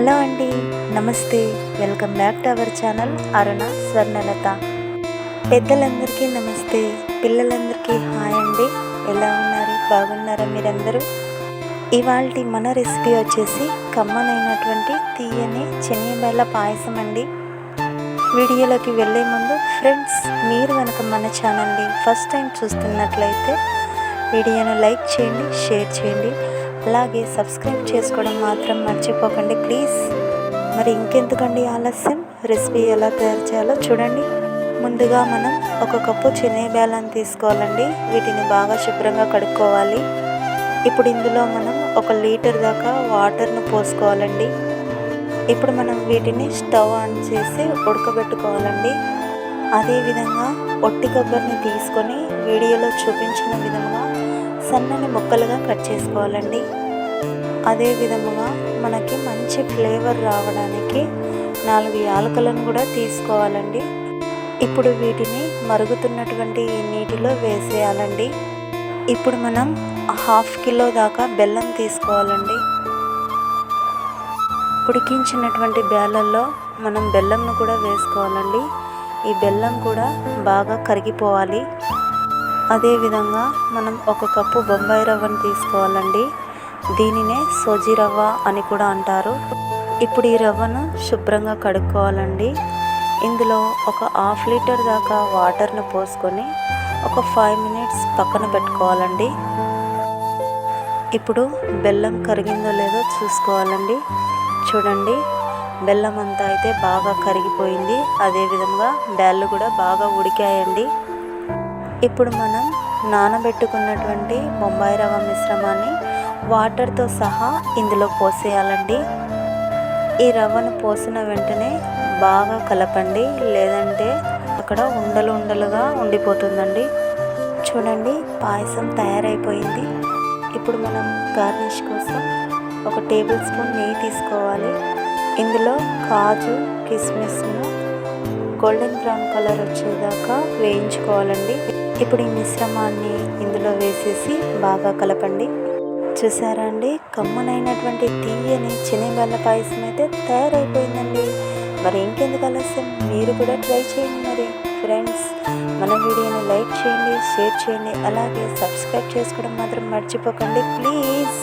Hello అండి నమస్తే. Welcome back to our channel Aruna Swarnalatha. పెద్దలందరికీ నమస్తే. పిల్లలందరికీ హాయ్ అండి. ఎలా ఉన్నారు? బాగున్నారా మీరందరూ? ఇవాళ మన రెసిపీ వచ్చేసి కమ్మనైనటువంటి తీయని శనగబెల్ల పాయసం అండి. వీడియోలోకి వెళ్ళే ముందు ఫ్రెండ్స్ మీరు కనుక మన ఛానల్ని ఫస్ట్ టైం చూస్తున్నట్లయితే వీడియోను లైక్ చేయండి షేర్ చేయండి. అలాగే సబ్స్క్రైబ్ చేసుకోవడం మాత్రం మర్చిపోకండి ప్లీజ్. మరి ఇంకెందుకండి ఆలస్యం? రెసిపీ ఎలా తయారు చేయాలో చూడండి. ముందుగా మనం ఒక కప్పు బేలాన్ని తీసుకోవాలండి. వీటిని బాగా శుభ్రంగా కడుక్కోవాలి. ఇప్పుడు ఇందులో మనం ఒక లీటర్ దాకా వాటర్ను పోసుకోవాలండి. ఇప్పుడు మనం వీటిని స్టవ్ ఆన్ చేసి ఉడకబెట్టుకోవాలండి. అదేవిధంగా ఒట్టి కొబ్బరిని తీసుకొని వీడియోలో చూపించిన విధంగా సన్నని ముక్కలుగా కట్ చేసుకోవాలండి. అదే విధముగా మనకి మంచి ఫ్లేవర్ రావడానికి నాలుగు యాలకులను కూడా తీసుకోవాలండి. ఇప్పుడు వీటిని మరుగుతున్నటువంటి ఈ నీటిలో వేసేయాలండి. ఇప్పుడు మనం హాఫ్ కిలో దాకా బెల్లం తీసుకోవాలండి. ఉడికించినటువంటి బేలల్లో మనం బెల్లంను కూడా వేసుకోవాలండి. ఈ బెల్లం కూడా బాగా కరిగిపోవాలి. అదేవిధంగా మనం ఒక కప్పు బొంబాయి రవ్వను తీసుకోవాలండి. దీనినే సోజీ రవ్వ అని కూడా అంటారు. ఇప్పుడు ఈ రవ్వను శుభ్రంగా కడుక్కోవాలండి. ఇందులో ఒక హాఫ్ లీటర్ దాకా వాటర్ను పోసుకొని ఒక ఫైవ్ మినిట్స్ పక్కన పెట్టుకోవాలండి. ఇప్పుడు బెల్లం కరిగిందో లేదో చూసుకోవాలండి. చూడండి బెల్లం అంతా అయితే బాగా కరిగిపోయింది. అదేవిధంగా బ్యాళ్ళు కూడా బాగా ఉడికాయండి. ఇప్పుడు మనం నానబెట్టుకున్నటువంటి బొంబాయి రవ్వ మిశ్రమాన్ని వాటర్తో సహా ఇందులో పోసేయాలండి. ఈ రవ్వను పోసిన వెంటనే బాగా కలపండి. లేదంటే అక్కడ ఉండలు ఉండలుగా ఉండిపోతుందండి. చూడండి పాయసం తయారైపోయింది. ఇప్పుడు మనం గార్నిష్ కోసం ఒక టేబుల్ స్పూన్ నెయ్యి తీసుకోవాలి. ఇందులో కాజు కిస్మిస్ను గోల్డెన్ బ్రౌన్ కలర్ వచ్చేదాకా వేయించుకోవాలండి. ఇప్పుడు ఈ మిశ్రమాన్ని ఇందులో వేసేసి బాగా కలపండి. చూసారా అండి కమ్మనైనటువంటి తీయని శనగబెల్ల పాయసం అయితే తయారైపోయిందండి. మరి ఇంకెందుకు ఆలస్యం? మీరు కూడా ట్రై చేయండి మరి. ఫ్రెండ్స్ మన వీడియోని లైక్ చేయండి షేర్ చేయండి. అలాగే సబ్స్క్రైబ్ చేసుకోవడం మాత్రం మర్చిపోకండి. ప్లీజ్!